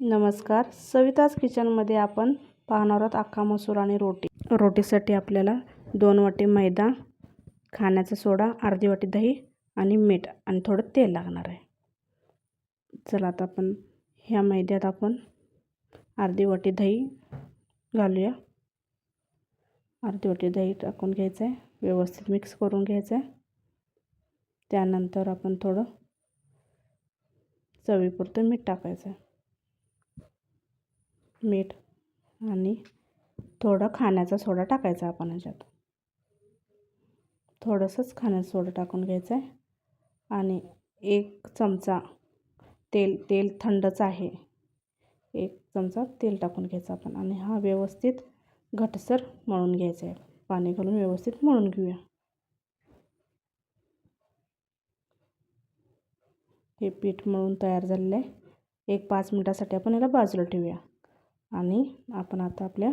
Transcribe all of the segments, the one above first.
नमस्कार. सविताज किचनमध्ये आपण पाहणार आहोत अख्खा मसूर आणि रोटी. रोटीसाठी आपल्याला दोन वाटी मैदा खाण्याचा सोडा अर्धी वाटी दही आणि मीठ आणि थोडं तेल लागणार आहे. चला आता आपण ह्या मैद्यात आपण अर्धी वाटी दही घालूया. अर्धी वाटी दही टाकून घ्यायचं आहे. व्यवस्थित मिक्स करून घ्यायचं आहे. त्यानंतर आपण थोडं चवीपुरतं मीठ टाकायचं आहे. मीठ आणि थोडा खाण्याचा सोडा टाकायचा आपण ह्याच्यात थोडंसंच खाण्याचा सोडा टाकून घ्यायचं आहे. आणि एक चमचा तेल तेल थंडच आहे. एक चमचा तेल टाकून घ्यायचं आपण आणि हा व्यवस्थित घटसर मळून घ्यायचा आहे. पाणी घालून व्यवस्थित मळून घेऊया. हे पीठ मळून तयार झालेलं आहे. एक पाच मिनटासाठी आपण याला बाजूला ठेवूया. आणि आपण आता आपल्या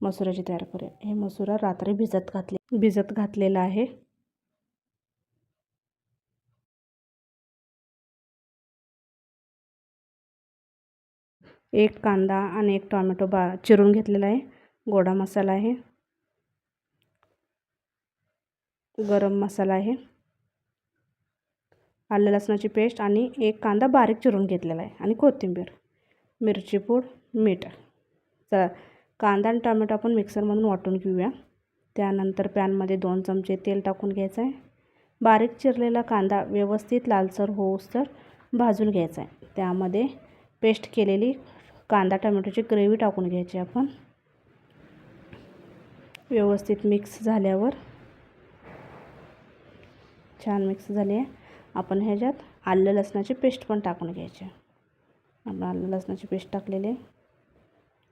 मसुराची तयार करूया. हे मसुरा रात्री भिजत घातले भिजत घातलेला आहे. एक कांदा आणि एक टॉमॅटो बा चिरून घेतलेला आहे. गोडा मसाला आहे. गरम मसाला आहे. आलं लसणाची पेस्ट आणि एक कांदा बारीक चिरून घेतलेला आहे. आणि कोथिंबीर मिरची पूड मीठ. चला कांदा आणि टोमॅटो आपण मिक्सरमधून वाटून घेऊया. त्यानंतर पॅनमध्ये दोन चमचे तेल टाकून घ्यायचं आहे. बारीक चिरलेला कांदा व्यवस्थित लालसर होऊस तर भाजून घ्यायचा आहे. त्यामध्ये पेस्ट केलेली कांदा टोमॅटोची ग्रेव्ही टाकून घ्यायची आपण. व्यवस्थित मिक्स झाल्यावर छान मिक्स झाली आहे. आपण ह्याच्यात आलं लसणाची पेस्ट पण टाकून घ्यायची आपण आलं लसणाची पेस्ट टाकलेली आहे.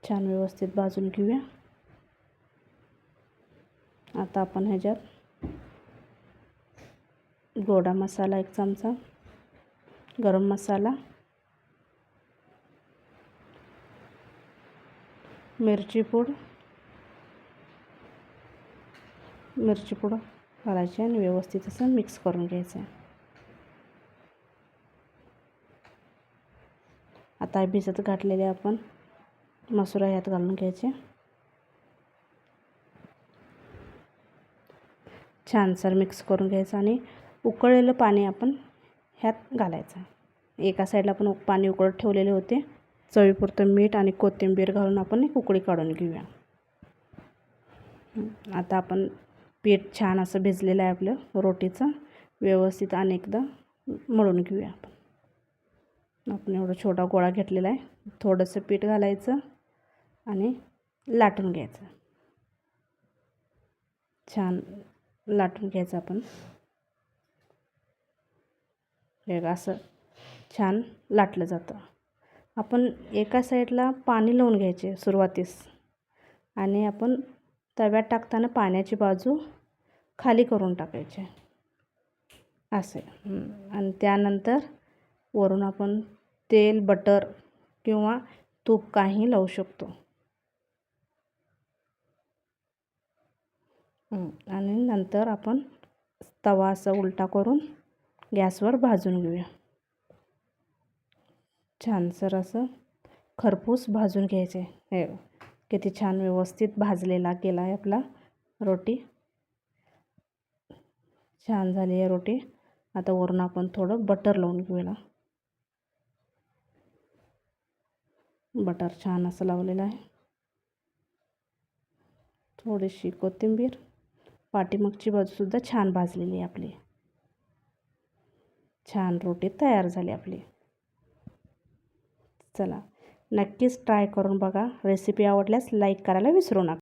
छान व्यवस्थित भाजून घेऊया. आता आपण ह्याच्यात गोडा मसाला एक चमचा गरम मसाला मिरची पूड मिरची पूड घालायची आणि व्यवस्थित असं मिक्स करून घ्यायचं आहे आता भिजत घातलेले आपण मसुरा ह्यात घालून घ्यायचे. छान सर मिक्स करून घ्यायचं आणि उकळलेलं पाणी आपण ह्यात घालायचं. एका साईडला आपण पाणी उकळत ठेवलेले होते. चवीपुरतं मीठ आणि कोथिंबीर घालून आपण एक उकळी काढून घेऊया. आता आपण पीठ छान असं भिजलेलं आहे आपलं रोटीचं. व्यवस्थित अनेकदा मळून घेऊया आपण. आपण एवढा छोटा गोळा घेतलेला आहे. थोडंसं पीठ घालायचं. आणि लाटून घ्यायचं. छान लाटून घ्यायचं आपण. हे असं छान लाटलं जातं. आपण एका साईडला पाणी लावून घ्यायचे सुरुवातीस आणि आपण तव्यात टाकताना पाण्याची बाजू खाली करून टाकायचे. असे. आणि त्यानंतर वरून आपण तेल बटर किंवा तूप काही लावू शकतो. आणि नंतर आपण तवा असा उलटा करून गॅसवर भाजून घेऊया. छानसर असं खरपूस भाजून घ्यायचे. हे किती छान व्यवस्थित भाजलेला केला आहे आपला रोटी. छान झाली आहे रोटी. आता वरून आपण थोडं बटर लावून घेऊया बटर छान असं लावलेलं आहे. थोडीशी कोथिंबीर. पाठीमागची बाजूसुद्धा छान भाजलेली आहे आपली. छान रोटी तयार झाली आपली. चला नक्कीच ट्राय करून बघा. रेसिपी आवडल्यास लाईक करायला विसरू नका.